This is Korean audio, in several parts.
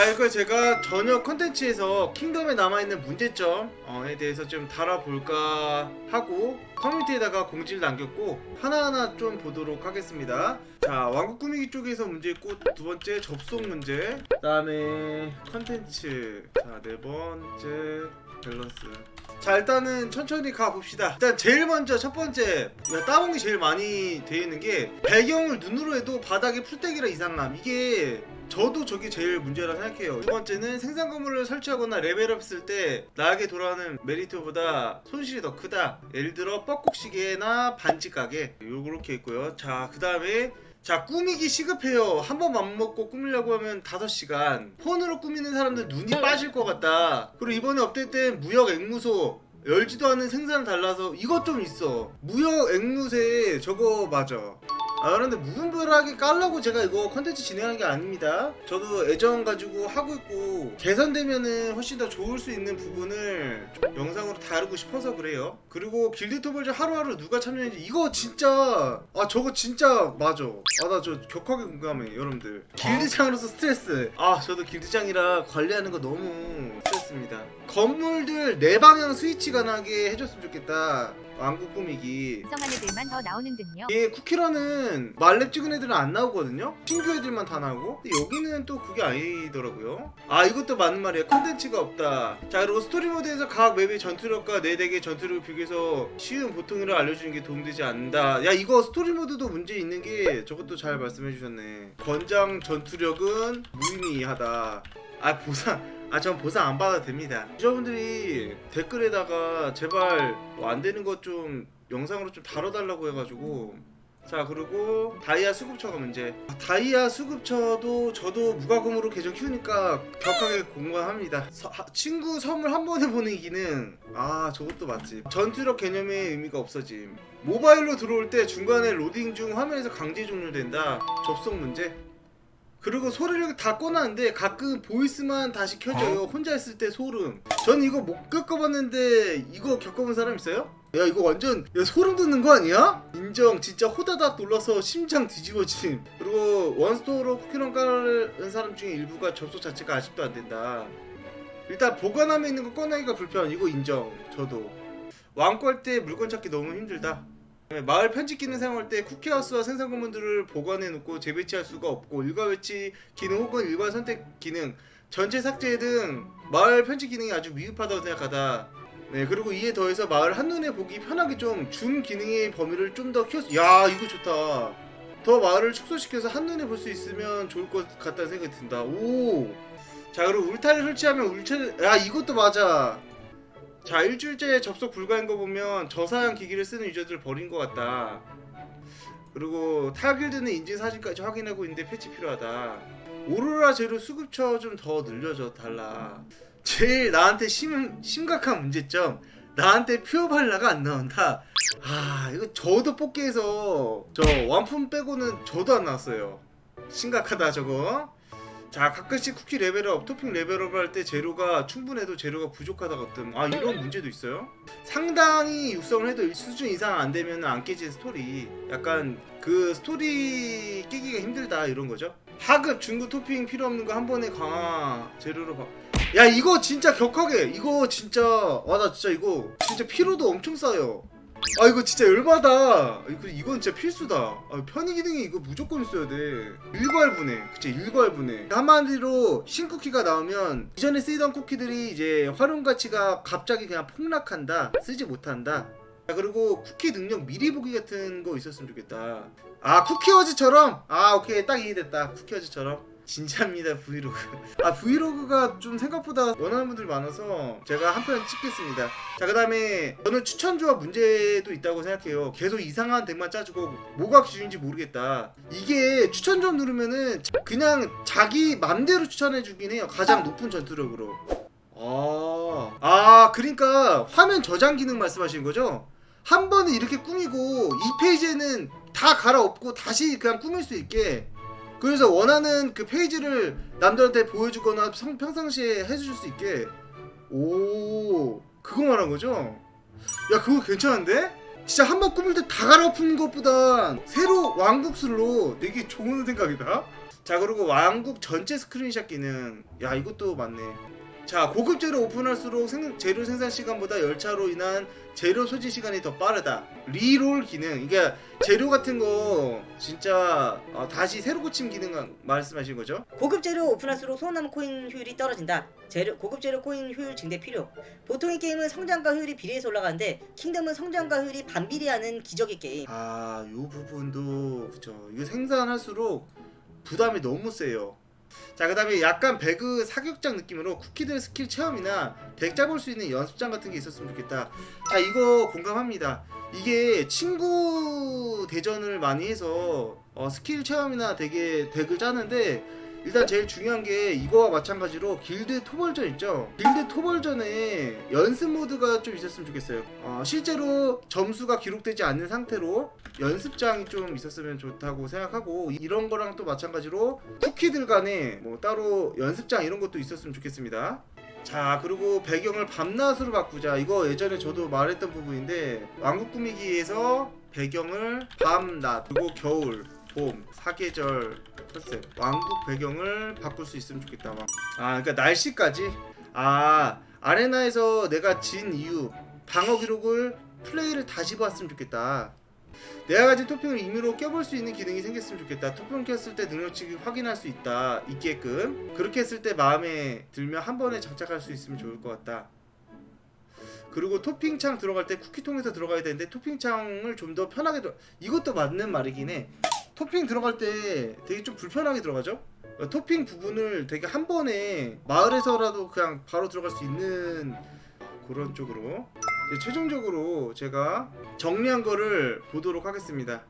자 이거 제가 저녁 컨텐츠에서 킹덤에 남아있는 문제점에 대해서 좀 달아볼까 하고 커뮤니티에다가 공지를 남겼고 하나하나 좀 보도록 하겠습니다. 자 왕국 꾸미기 쪽에서 문제 있고 두 번째 접속 문제 그 다음에 컨텐츠. 자 네 번째 밸런스. 자 일단은 천천히 가봅시다. 일단 제일 먼저 첫 번째 야, 따봉이 제일 많이 돼 있는 게 배경을 눈으로 해도 바닥에 풀떼기라 이상함. 이게 저도 저게 제일 문제라 생각해요. 두 번째는 생산 건물을 설치하거나 레벨업 했을 때 나에게 돌아오는 메리트보다 손실이 더 크다. 예를 들어 뻐꾹 시계나 반지 가게. 요렇게 있고요. 자 그 다음에 자 꾸미기 시급해요. 한 번 맘먹고 꾸미려고 하면 5시간. 폰으로 꾸미는 사람들 눈이 빠질 것 같다. 그리고 이번에 업데이트 된 무역 앵무소. 열지도 않는 생산을 달라서 이것 좀 있어. 무역 앵무새 저거 맞아 아 그런데 무분별하게 깔라고 제가 이거 컨텐츠 진행하는 게 아닙니다. 저도 애정 가지고 하고 있고 개선되면은 훨씬 더 좋을 수 있는 부분을 좀 영상으로 다루고 싶어서 그래요. 그리고 길드 토벌즈 하루하루 누가 참여했는지 이거 진짜 아 저거 진짜 맞아. 아 나 저 격하게 공감해 여러분들. 길드장으로서 스트레스. 아 저도 길드장이라 관리하는 거 너무 스 트레스입니다. 건물들 네 방향 스위치 가능하게 해줬으면 좋겠다. 왕국 꾸미기. 성한 애들만 더 나오는 듯요. 얘 쿠키런은 말렙 찍은 애들은 안 나오거든요? 신규 애들만 다 나오고. 근데 여기는 또 그게 아니더라고요. 아 이것도 맞는 말이야 컨텐츠가 없다. 자 그리고 스토리 모드에서 각 맵의 전투력과 내 덱의 전투력을 비교해서 쉬운 보통으로 알려주는 게 도움되지 않는다. 야 이거 스토리 모드도 문제 있는 게 저것도 잘 말씀해 주셨네. 권장 전투력은 무의미하다. 아 보상 아 전 보상 안 받아도 됩니다. 유저분들이 댓글에다가 제발 뭐 안 되는 것 좀 영상으로 좀 다뤄달라고 해가지고. 자 그리고 다이아 수급처가 문제. 아, 다이아 수급처도 저도 무과금으로 계정 키우니까 격하게 공감합니다. 서- 하- 친구 선물 한 번에 보는 기능 아 저것도 맞지. 전투력 개념의 의미가 없어짐. 모바일로 들어올 때 중간에 로딩 중 화면에서 강제 종료된다. 접속 문제 그리고 소리를 다 꺼놨는데 가끔 보이스만 다시 켜져요. 혼자 있을 때 소름. 전 이거 못 겪어봤는데 이거 겪어본 사람 있어요? 야 이거 완전 야, 소름 돋는 거 아니야? 인정. 진짜 호다닥 놀라서 심장 뒤집어짐. 그리고 원스토어로 쿠키런 깔은 사람 중에 일부가 접속 자체가 아직도 안 된다. 일단 보관함에 있는 거 꺼내기가 불편 이거 인정. 저도. 왕권 때 물건 찾기 너무 힘들다 마을 편집 기능 사용할 때 쿠키하우스와 생산 공문들을 보관해 놓고 재배치할 수가 없고 일괄 배치 기능 혹은 일괄 선택 기능 전체 삭제 등 마을 편집 기능이 아주 미흡하다고 생각하다. 네 그리고 이에 더해서 마을 한눈에 보기 편하게 좀 줌 기능의 범위를 좀 더 키웠어. 야 이거 좋다. 더 마을을 축소시켜서 한눈에 볼 수 있으면 좋을 것 같다는 생각이 든다. 오. 자 그리고 울타리 설치하면 울체 야 이것도 맞아. 자 일주일째 접속 불가인 거 보면 저사양 기기를 쓰는 유저들 버린 것 같다. 그리고 타길드는 인증 사진까지 확인하고 있는데 패치 필요하다. 오로라 재료 수급처 좀 더 늘려줘 달라. 제일 나한테 심, 심각한 문제점. 나한테 퓨어 발라가 안 나온다. 아 이거 저도 뽑기에서 저 완품 빼고는 저도 안 나왔어요. 심각하다 저거. 자 가끔씩 쿠키 레벨업, 토핑 레벨업 할 때 재료가 충분해도 재료가 부족하다거든. 아 이런 문제도 있어요? 상당히 육성을 해도 수준 이상 안 되면 안 깨지는 스토리. 약간 그 스토리 깨기가 힘들다 이런 거죠. 하급, 중급 토핑 필요 없는 거 한 번에 강화 재료로 바... 야 이거 진짜 격하게 이거 진짜 와 나 진짜 이거 진짜 피로도 엄청 쌓여. 아 이거 진짜 열받아. 이거 이건 진짜 필수다. 아, 편의 기능이 이거 무조건 있어야 돼. 일괄분해. 그치 일괄분해. 한마디로 신쿠키가 나오면 이전에 쓰이던 쿠키들이 이제 활용 가치가 갑자기 그냥 폭락한다 쓰지 못한다. 자, 그리고 쿠키 능력 미리 보기 같은 거 있었으면 좋겠다. 아 쿠키워즈처럼? 아 오케이. 딱 이해됐다. 쿠키워즈처럼 진짜입니다 브이로그. 아 브이로그가 좀 생각보다 원하는 분들이 많아서 제가 한 편 찍겠습니다. 자 그 다음에 저는 추천 조합 문제도 있다고 생각해요. 계속 이상한 덱만 짜주고 뭐가 기준인지 모르겠다. 이게 추천조합 누르면은 자- 그냥 자기 맘대로 추천해주긴 해요. 가장 높은 전투력으로. 아, 아 그러니까 화면 저장 기능 말씀하시는 거죠? 한 번은 이렇게 꾸미고 이 페이지에는 다 갈아엎고 다시 그냥 꾸밀 수 있게 그래서 원하는 그 페이지를 남들한테 보여주거나 성- 평상시에 해줄 수 있게 오 그거 말한 거죠? 야 그거 괜찮은데? 진짜 한 번 꾸밀 때 다 갈아엎는 것보다 새로 왕국술로 되게 좋은 생각이다. 자 그리고 왕국 전체 스크린샷 기능 야 이것도 맞네. 자 고급 재료 오픈할수록 생, 재료 생산 시간보다 열차로 인한 재료 소지 시간이 더 빠르다. 리롤 기능 이게 재료 같은 거 진짜 어, 다시 새로 고침 기능 말씀하신 거죠? 고급 재료 오픈할수록 소원나무 코인 효율이 떨어진다. 재료, 고급 재료 코인 효율 증대 필요. 보통의 게임은 성장과 효율이 비례해서 올라가는데 킹덤은 성장과 효율이 반비례하는 기적의 게임. 아, 요 부분도 그죠. 이거 생산할수록 부담이 너무 세요. 자, 그 다음에 약간 배그 사격장 느낌으로 쿠키들 스킬 체험이나 덱 잡을 수 있는 연습장 같은 게 있었으면 좋겠다. 자, 이거 공감합니다. 이게 친구 대전을 많이 해서 어, 스킬 체험이나 덱에 덱을 짜는데 일단 제일 중요한 게 이거와 마찬가지로 길드 토벌전 있죠. 길드 토벌전에 연습 모드가 좀 있었으면 좋겠어요. 어, 실제로 점수가 기록되지 않는 상태로 연습장이 좀 있었으면 좋다고 생각하고 이런 거랑 또 마찬가지로 쿠키들 간에 뭐 따로 연습장 이런 것도 있었으면 좋겠습니다. 자 그리고 배경을 밤낮으로 바꾸자 이거 예전에 저도 말했던 부분인데 왕국 꾸미기에서 배경을 밤낮 그리고 겨울 봄 사계절 컨셉 왕국 배경을 바꿀 수 있으면 좋겠다 막. 아 그러니까 날씨까지 아 아레나에서 내가 진 이유 방어 기록을 플레이를 다시 봤으면 좋겠다 내가 가진 토핑을 임의로 껴볼 수 있는 기능이 생겼으면 좋겠다. 토핑 켰을 때 능력치를 확인할 수 있다. 있게끔. 그렇게 했을 때 마음에 들면 한 번에 장착할 수 있으면 좋을 것 같다. 그리고 토핑창 들어갈 때 쿠키통에서 들어가야 되는데 토핑창을 좀 더 편하게 들어. 이것도 맞는 말이긴 해. 토핑 들어갈 때 되게 좀 불편하게 들어가죠? 어, 토핑 부분을 되게 한 번에 마을에서라도 그냥 바로 들어갈 수 있는 그런 쪽으로 최종적으로 제가 정리한 거를 보도록 하겠습니다.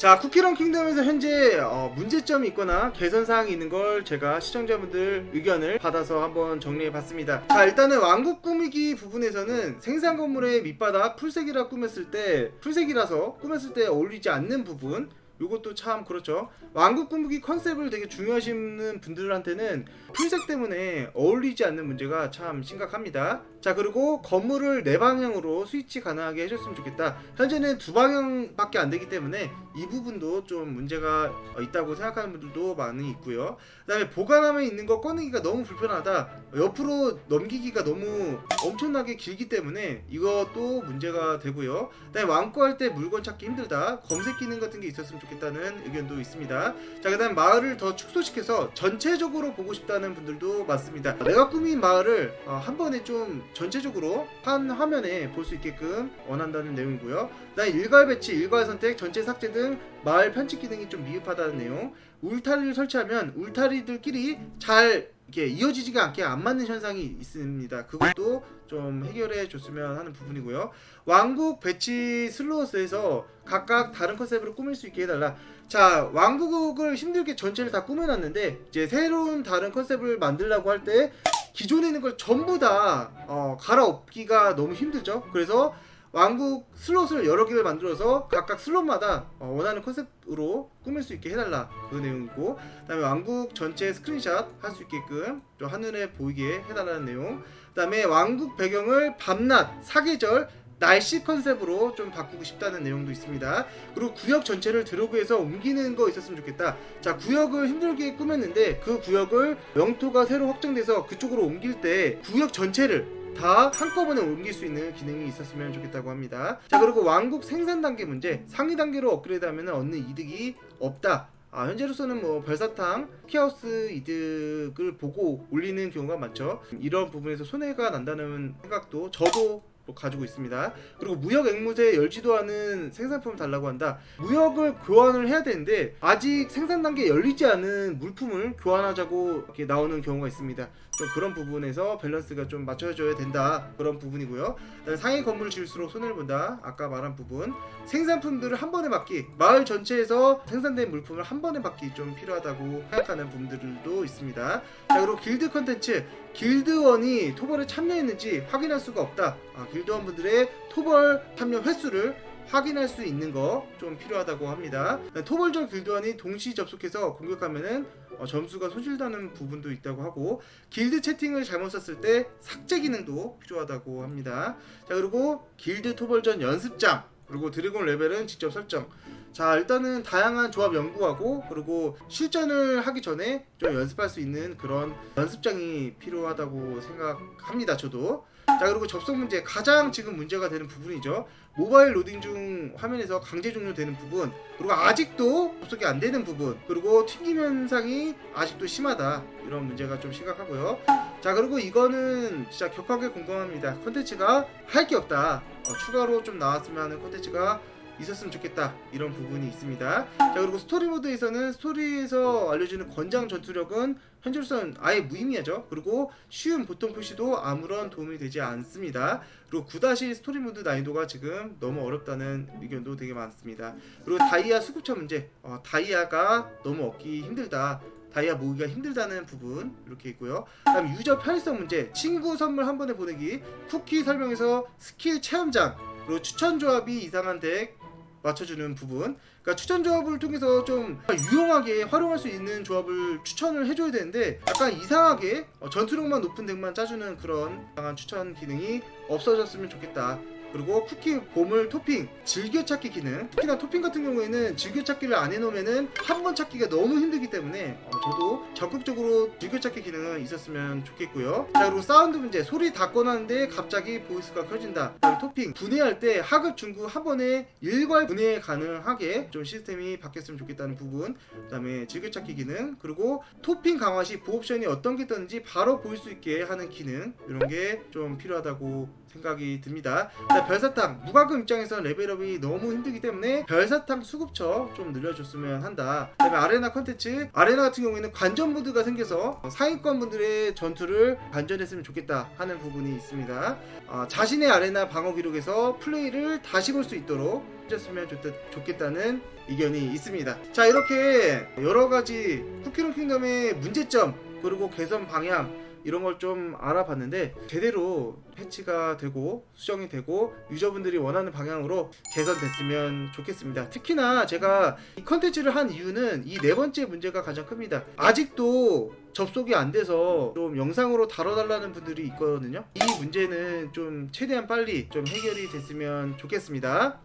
자, 쿠키런 킹덤에서 현재 어, 문제점이 있거나 개선 사항이 있는 걸 제가 시청자분들 의견을 받아서 한번 정리해 봤습니다. 자, 일단은 왕국 꾸미기 부분에서는 생산 건물의 밑바닥 풀색이라 꾸몄을 때 풀색이라서 꾸몄을 때 어울리지 않는 부분 요것도 참 그렇죠. 왕국 꾸미기 컨셉을 되게 중요하시는 분들한테는 풀색 때문에 어울리지 않는 문제가 참 심각합니다. 자 그리고 건물을 네 방향으로 스위치 가능하게 해줬으면 좋겠다. 현재는 두 방향밖에 안 되기 때문에 이 부분도 좀 문제가 있다고 생각하는 분들도 많이 있고요. 그다음에 보관함에 있는 거 꺼내기가 너무 불편하다. 옆으로 넘기기가 너무 엄청나게 길기 때문에 이것도 문제가 되고요. 그다음에 왕구할 때 물건 찾기 힘들다. 검색 기능 같은 게 있었으면 좋겠다 는 의견도 있습니다. 자 그다음 마을을 더 축소시켜서 전체적으로 보고 싶다는 분들도 많습니다. 내가 꾸민 마을을 어, 한 번에 좀 전체적으로 한 화면에 볼 수 있게끔 원한다는 내용이고요. 그다음 일괄 배치, 일괄 선택, 전체 삭제 등 마을 편집 기능이 좀 미흡하다는 내용. 울타리를 설치하면 울타리들끼리 잘 이렇게 이어지지가 않게 안 맞는 현상이 있습니다. 그것도 좀 해결해 줬으면 하는 부분이고요. 왕국 배치 슬롯에서 각각 다른 컨셉으로 꾸밀 수 있게 해달라. 자, 왕국을 힘들게 전체를 다 꾸며놨는데 이제 새로운 다른 컨셉을 만들려고 할 때 기존에 있는 걸 전부 다 어, 갈아엎기가 너무 힘들죠. 그래서 왕국 슬롯을 여러 개를 만들어서 각각 슬롯마다 어, 원하는 컨셉으로 꾸밀 수 있게 해달라 그 내용이고 그다음에 왕국 전체 스크린샷 할 수 있게끔 좀 하늘에 보이게 해달라는 내용 그다음에 왕국 배경을 밤낮 사계절 날씨 컨셉으로 좀 바꾸고 싶다는 내용도 있습니다. 그리고 구역 전체를 드로그해서 옮기는 거 있었으면 좋겠다. 자, 구역을 힘들게 꾸몄는데 그 구역을 영토가 새로 확정돼서 그쪽으로 옮길 때 구역 전체를 다 한꺼번에 옮길 수 있는 기능이 있었으면 좋겠다고 합니다. 자, 그리고 왕국 생산 단계 문제. 상위 단계로 업그레이드하면 얻는 이득이 없다. 아, 현재로서는 뭐 별사탕, 키하우스 이득을 보고 올리는 경우가 많죠. 이런 부분에서 손해가 난다는 생각도 저도 뭐 가지고 있습니다. 그리고 무역 앵무새 열지도 않은 생산품을 달라고 한다. 무역을 교환을 해야 되는데 아직 생산 단계 열리지 않은 물품을 교환하자고 이렇게 나오는 경우가 있습니다. 좀 그런 부분에서 밸런스가 좀 맞춰줘야 된다 그런 부분이고요. 상위 건물을 지을수록 손해를 본다. 아까 말한 부분. 생산품들을 한 번에 받기. 마을 전체에서 생산된 물품을 한 번에 받기 좀 필요하다고 생각하는 분들도 있습니다. 자 그리고 길드 컨텐츠. 길드원이 토벌에 참여했는지 확인할 수가 없다. 아, 길드 원분들의 토벌 참여 횟수를 확인할 수 있는 거 좀 필요하다고 합니다. 토벌전 길드원이 동시 접속해서 공격하면은 어, 점수가 소실되는 부분도 있다고 하고 길드 채팅을 잘못 썼을 때 삭제 기능도 필요하다고 합니다. 자 그리고 길드 토벌전 연습장 그리고 드래곤 레벨은 직접 설정. 자 일단은 다양한 조합 연구하고 그리고 실전을 하기 전에 좀 연습할 수 있는 그런 연습장이 필요하다고 생각합니다. 저도. 자 그리고 접속 문제 가장 지금 문제가 되는 부분이죠. 모바일 로딩 중 화면에서 강제 종료되는 부분 그리고 아직도 접속이 안 되는 부분 그리고 튕김 현상이 아직도 심하다 이런 문제가 좀 심각하고요. 자 그리고 이거는 진짜 격하게 공감합니다. 컨텐츠가 할 게 없다. 어, 추가로 좀 나왔으면 하는 컨텐츠가 있었으면 좋겠다 이런 부분이 있습니다. 자 그리고 스토리 모드에서는 스토리에서 알려주는 권장 전투력은 현재로서는 아예 무의미하죠. 그리고 쉬운 보통 표시도 아무런 도움이 되지 않습니다. 그리고 9다시 스토리 모드 난이도가 지금 너무 어렵다는 의견도 되게 많습니다. 그리고 다이아 수급처 문제, 어, 다이아가 너무 얻기 힘들다. 다이아 모으기가 힘들다는 부분 이렇게 있고요. 그다음 유저 편의성 문제, 친구 선물 한 번에 보내기, 쿠키 설명에서 스킬 체험장, 그리고 추천 조합이 이상한 덱 맞춰주는 부분. 그러니까 추천 조합을 통해서 좀 유용하게 활용할 수 있는 조합을 추천을 해줘야 되는데 약간 이상하게 어, 전투력만 높은 덱만 짜주는 그런 이상한 추천 기능이 없어졌으면 좋겠다. 그리고 쿠키 보물 토핑 즐겨찾기 기능. 특히나 토핑 같은 경우에는 즐겨찾기를 안 해놓으면은 한 번 찾기가 너무 힘들기 때문에 어, 저도 적극적으로 즐겨찾기 기능은 있었으면 좋겠고요. 자 그리고 사운드 문제. 소리 다 꺼놨는데 갑자기 보이스가 켜진다. 토핑. 분해할 때 하급 중구 한 번에 일괄 분해 가능하게 좀 시스템이 바뀌었으면 좋겠다는 부분. 그 다음에 즐겨찾기 기능. 그리고 토핑 강화 시 보옵션이 어떤 게 떴는지 바로 볼 수 있게 하는 기능. 이런 게 좀 필요하다고 생각이 듭니다. 자, 별사탕 무과금 입장에서 레벨업이 너무 힘들기 때문에 별사탕 수급처 좀 늘려줬으면 한다. 그다음에 아레나 컨텐츠 아레나 같은 경우에는 관전 모드가 생겨서 상위권 분들의 전투를 관전했으면 좋겠다 하는 부분이 있습니다. 아, 자신의 아레나 방어 기록에서 플레이를 다시 볼 수 있도록 해줬으면 좋겠다는 의견이 있습니다. 자 이렇게 여러 가지 쿠키런 킹덤의 문제점 그리고 개선 방향 이런 걸 좀 알아봤는데 제대로 패치가 되고 수정이 되고 유저분들이 원하는 방향으로 개선됐으면 좋겠습니다. 특히나 제가 이 컨텐츠를 한 이유는 이 네 번째 문제가 가장 큽니다. 아직도 접속이 안 돼서 좀 영상으로 다뤄달라는 분들이 있거든요. 이 문제는 좀 최대한 빨리 좀 해결이 됐으면 좋겠습니다.